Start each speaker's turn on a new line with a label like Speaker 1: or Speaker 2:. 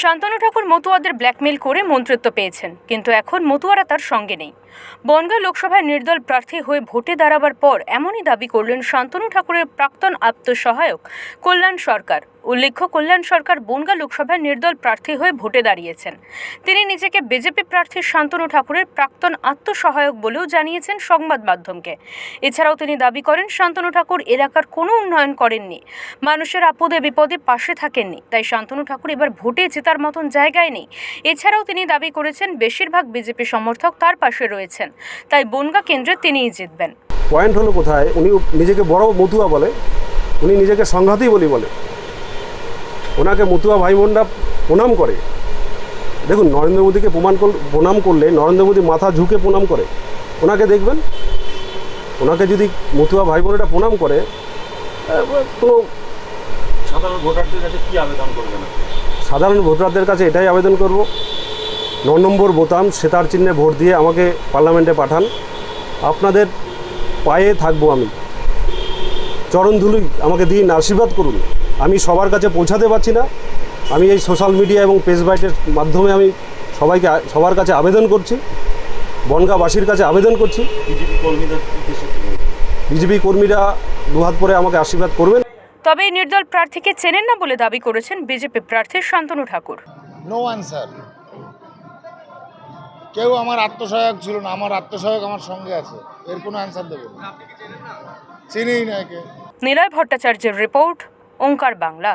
Speaker 1: Shantanu Thakur মতুয়াদের blackmail করে মন্ত্রিত্ব পেয়েছেন, কিন্তু এখন মতুয়ারা তার সঙ্গে নেই। বনগাঁ লোকসভায় নির্দল প্রার্থী হয়ে ভোটে দাঁড়াবার পর এমনই দাবি করলেন শান্তনু ঠাকুরের প্রাক্তন আত্মসহায়ক কল্যাণ সরকার। উল্লেখ্য, কল্যাণ সরকার বনগাঁ লোকসভায় নির্দল প্রার্থী হয়ে ভোটে দাঁড়িয়েছেন। তিনি নিজেকে বিজেপি প্রার্থী শান্তনু ঠাকুরের প্রাক্তন আত্মসহায়ক বলেও জানিয়েছেন সংবাদ মাধ্যমকে। এছাড়াও তিনি দাবি করেন, শান্তনু ঠাকুর এলাকার কোনো উন্নয়ন করেননি, মানুষের আপদে বিপদে পাশে থাকেননি, তাই শান্তনু ঠাকুর এবার ভোটে জেতার মতন জায়গায় নেই। এছাড়াও তিনি দাবি করেছেন, বেশিরভাগ বিজেপি সমর্থক তার পাশে রয়েছেন, তাই বনগা কেন্দ্রে তিনিই জিতবেন।
Speaker 2: পয়েন্ট হলো কোথায়? উনি নিজেকে বড় মতুয়া বলে, উনি নিজেকে সংঘাতই বলি বলে। ওনাকে মতুয়া ভাই বোনরা প্রণাম করে। দেখুন নরেন্দ্র মোদীকে প্রমাণ কর প্রণাম করলে নরেন্দ্র মোদী মাথা ঝুঁকে প্রণাম করে। ওনাকে দেখবেন? ওনাকে যদি মতুয়া ভাই বোনেরা প্রণাম করে কোনো
Speaker 3: সাধারণ ভোটারদের কাছে কি আবেদন করবেন?
Speaker 2: সাধারণ ভোটারদের কাছে এটাই আবেদন করব। ন নম্বর বোতাম সেতার চিহ্নে ভোট দিয়ে আমাকে পার্লামেন্টে পাঠান। আপনাদের পায়ে থাকব আমি। চরণ ধুলি আমাকে দিন আশীর্বাদ করুন। আমি সবার কাছে পৌঁছাতে পারছি না। আমি এই সোশ্যাল মিডিয়া এবং পেজ বাইটের মাধ্যমে আমি সবাইকে সবার কাছে আবেদন করছি। বনগাঁবাসীর কাছে আবেদন করছি।
Speaker 3: বিজেপি কর্মীদের?
Speaker 2: বিজেপি কর্মীরা দুহাত পরে আমাকে আশীর্বাদ করবেন।
Speaker 1: তবে এই নির্দল প্রার্থীকে চেনেন না বলে দাবি করেছেন বিজেপি প্রার্থী শান্তনু ঠাকুর।
Speaker 4: নো অ্যান্সার কেউ আমার আত্মসহায়ক ছিল না, আমার আত্মসহায়ক আমার সঙ্গে আছে, এর কোনো অ্যান্সার দেবো না। চিনিই না একে।
Speaker 1: নিলয় ভট্টাচার্যের রিপোর্ট ওঙ্কার বাংলা।